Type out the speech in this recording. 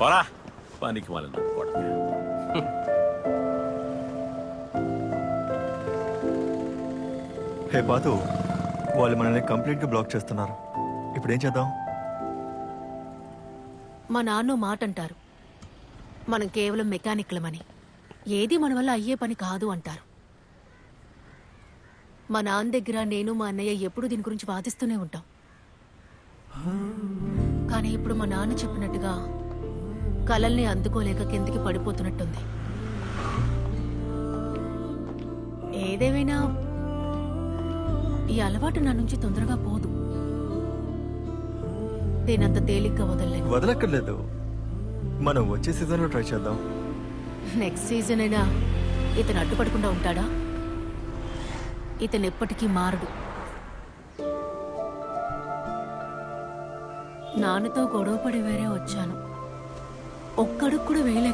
పోరా. పనికి వాళ్ళ హే పాతు వాళ్ళు మనల్ని కంప్లీట్గా బ్లాక్ చేస్తున్నారు. ఇప్పుడు ఏం చేద్దాం? మా నాన్న మాట అంటారు. మనం కేవలం మెకానిక్లమని. ఏది మన వల్ల అయ్యే పని కాదు అంటారు. మా నాన్న దగ్గర నేను మా అన్నయ్య ఎప్పుడు దీని గురించి వాదిస్తూనే ఉంటాం. కానీ ఇప్పుడు మా నాన్న చెప్పినట్టుగా కలల్ని అందుకోలేక కిందికి పడిపోతున్నట్టుంది. ఏదేమైనా ఈ అలవాటు నా నుంచి తొందరగా పోదు. నేనంత తేలిగ్గా వదలలేను. వదలక్కర్లేదు. మనం వచ్చే సీజన్లో ట్రై చేద్దాం. నెక్స్ట్ సీజన్ అయినా ఇతను అడ్డుపడకుండా ఉంటాడా? ఇతను ఎప్పటికీ మారడు. నాన్నతో గొడవపడి వేరే వచ్చాను. ఒక్కడు కూడా వేయలేకపోయాను